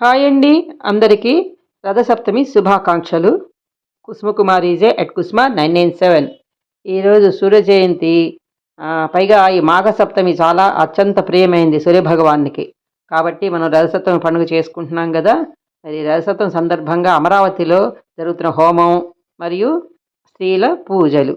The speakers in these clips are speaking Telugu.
హాయ్ అండి. అందరికీ రథసప్తమి శుభాకాంక్షలు. Kusumakumari J at Kusuma nine nine seven. ఈరోజు సూర్య జయంతి పైగా ఈ మాఘ సప్తమి చాలా అత్యంత ప్రియమైంది సూర్యభగవానికి కాబట్టి మనం రథసప్తమి పండుగ చేసుకుంటున్నాం కదా. మరి రథసప్తమి సందర్భంగా అమరావతిలో జరుగుతున్న హోమం మరియు స్త్రీల పూజలు.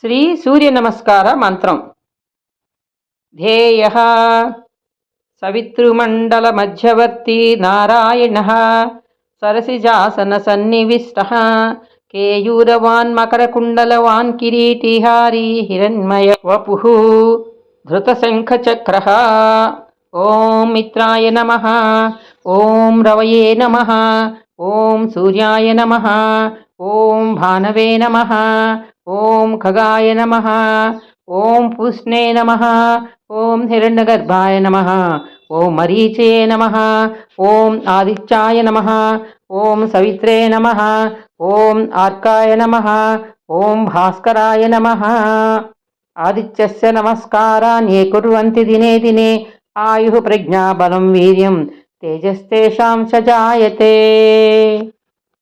శ్రీ సూర్య నమస్కార మంత్రం. ధ్యేయ. సవితృమండల మధ్యవర్తి నారాయణ. సరసిజాసన సన్నివిష్ట. కేయూరవాన్ మకరకుండలవాన్ కిరీటిహారీ హిరణ్మయ వపు. ధృతశంఖచక్ర. ఓం మిత్రాయ నమ. ఓం రవయే నమ. ఓం సూర్యాయ నమ. ఓం భానవే నమ ఓం ఖగాయ నమ ఓం పుష్ణే నమ ఓం హిరణ్యగర్భాయ నమ ఓం మరీచే నమ ఓం ఆదిత్యాయ నమ ఓం సవిత్రే నమ ఓం ఆర్కాయ నమ ఓం భాస్కరాయ నమ. ఆదిత్యస్య నమస్కారాన్యే కుర్వంతి దినే దినే ఆయు ప్రజ్ఞాబలం వీర్యం తేజస్తేషాం సజాయతే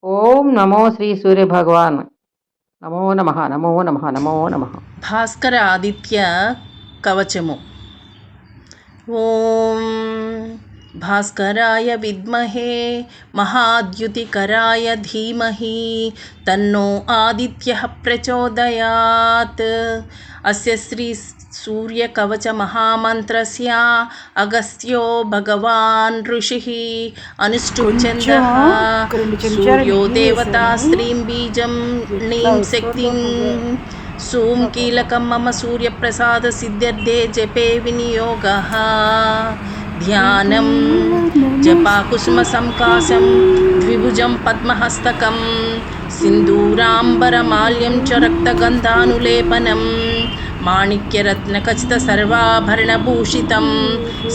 ఓం నమో శ్రీ సూర్య భగవాన్. నమో నమ నమో నమ నమో నమ. భాస్కర ఆదిత్య కవచము. ఓం بھاسرا مہدا تصری سوک مہامچند سوم کیلک موری پرس سیدردے جیوا జపే వినియోగः ధ్యానం జపాకుసుమ సంకాశం ద్విభుజం పద్మహస్తకం సింధూరాంబరమాల్యం చ రక్తగంధానులేపనం మాణిక్యరత్నఖచిత సర్వాభరణభూషితం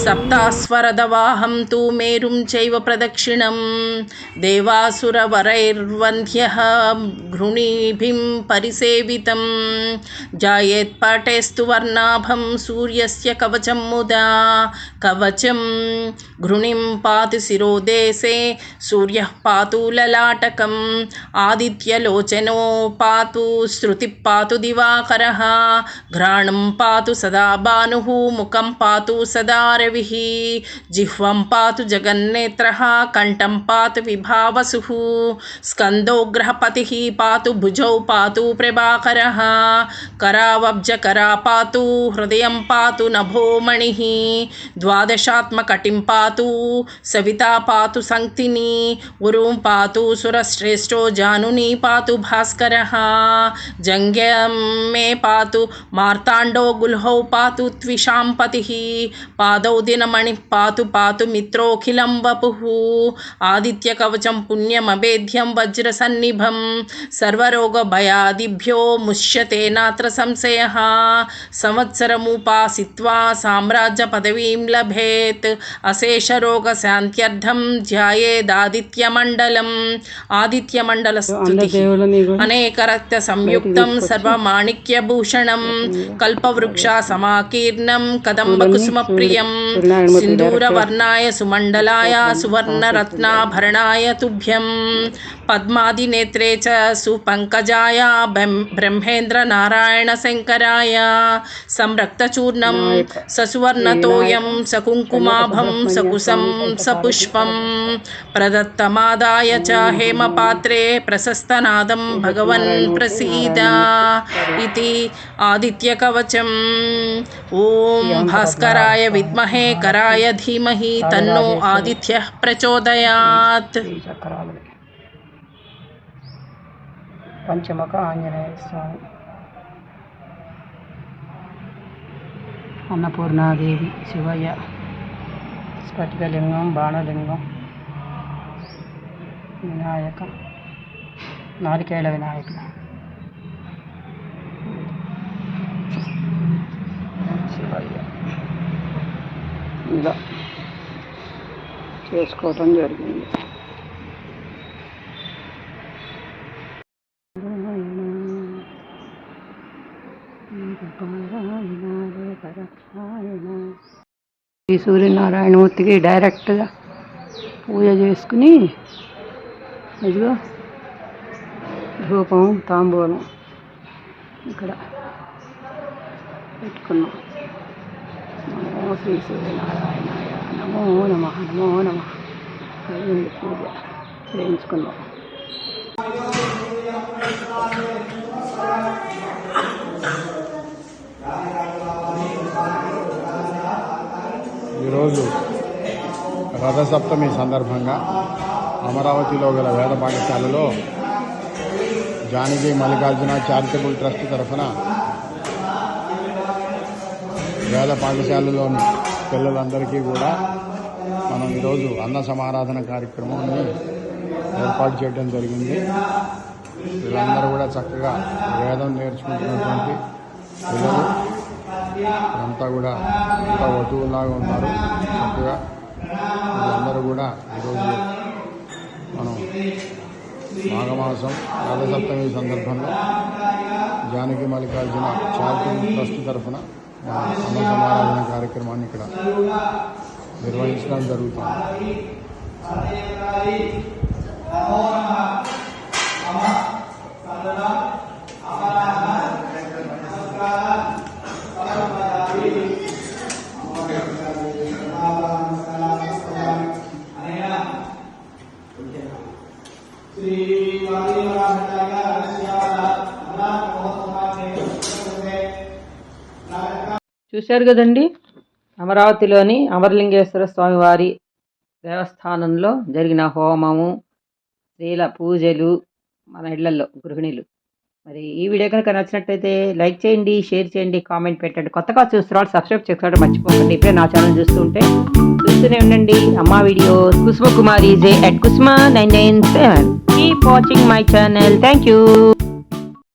సప్తాస్వరదవాహం తు మేరుం చైవ ప్రదక్షిణం దేవాసురవరైర్వంధ్యः గృణీభిం పరిసేవితం జాయేత్పాటేస్తు వర్ణాభం సూర్యస్య కవచం ముదా కవచం గృణిం పాతు శిరోదేశే సూర్యः పాతు లలాటకం ఆదిత్యలోచనో گران پا سدا بانو مک پا سدا ری جا جگہ کنٹھ پا وسند گرہ پتہ پاجو پاکرا کار وبکرا پا دشت پا سا سی گرو پا سی جانونی پاس بھاس మార్తాండో గుల్హౌ పాతు త్విషాం పతి. పాదౌ దినమణి పాతు పాతు మిత్రోఖిలం వపు. ఆదిత్య కవచం పుణ్యమభేద్యం వజ్రసన్నిభం. సర్వరోగభయాదిభ్యో ముష్యతే నాత్ర సంశయ. సంవత్సరముపాసిత్వా సామ్రాజ్య పదవీం లభేత్. అశేషరోగశాంత్యర్థం ధ్యాయేదాదిత్యమండలం. ఆదిత్యమండల స్తుతి అనేకరక్త సంయుక్తం సర్వమాణిక్యభూషణం. కల్పవృక్ష సమాకీర్ణం కదంబకుసుమప్రియం సింధూరవర్ణాయ సుమండలాయ సువర్ణరత్నాభరణాయ తుభ్యం. پیتھ سوکا برمندرا شرا سمرت سستے سکم سکوش سپشپا ہیم پاسست آدیت کر دھیمہ تو آدیت پرچویات పంచముఖ ఆంజనేయ స్వామి అన్నపూర్ణాదేవి శివయ్య. స్ఫటికలింగం బాణలింగం వినాయక నారికేళ వినాయకుడు. శివయ్య. ఇలా చేసుకోవటం జరిగింది. ఈ సూర్యనారాయణమూర్తికి డైరెక్ట్గా పూజ చేసుకుని ఇదిగో ధూపం తాంబూలం ఇక్కడ పెట్టుకున్నాం. నమో శ్రీ సూర్యనారాయణ నమో నమ నమో నమ. అయ్యింది పూజ చేయించుకున్నాం. ఈరోజు రథసప్తమి సందర్భంగా అమరావతిలో గల వేద పాఠశాలలో జానకి మల్లికార్జున చారిటబుల్ ట్రస్ట్ తరఫున వేద పాఠశాలలోని పిల్లలందరికీ కూడా మనం ఈరోజు అన్న సమారాధన కార్యక్రమాన్ని ఏర్పాటు చేయడం జరిగింది. వీళ్ళందరూ కూడా చక్కగా వేదం నేర్చుకుంటున్నటువంటి పిల్లలు అంతా కూడా అంతా వటువులాగా ఉన్నారు. చక్కగా అందరూ కూడా ఈరోజు మనం మాఘమాసం రథసప్తమి సందర్భంలో జానకి మల్లికార్జున చారిటబుల్ ట్రస్ట్ తరఫున మన అన్న సమారాధన కార్యక్రమాన్ని ఇక్కడ నిర్వహించడం జరుగుతుంది. చూశారు కదండి? అమరావతిలోని అమరలింగేశ్వర స్వామివారి దేవస్థానంలో జరిగిన హోమము స్త్రీల పూజలు మన ఇళ్ళలో గృహిణులు. మరి ఈ వీడియో కనుక నచ్చినట్టయితే లైక్ చేయండి షేర్ చేయండి కామెంట్ పెట్టండి. కొత్తగా చూస్తున్న సబ్స్క్రైబ్ చేసుకోవడం మర్చిపోకండి. ఇప్పుడే నా ఛానల్ చూస్తుంటే చూస్తూనే ఉండండి. అమ్మా videos Kusuma Kumari J at Kusuma nine nine seven. Keep watching my channel. Thank you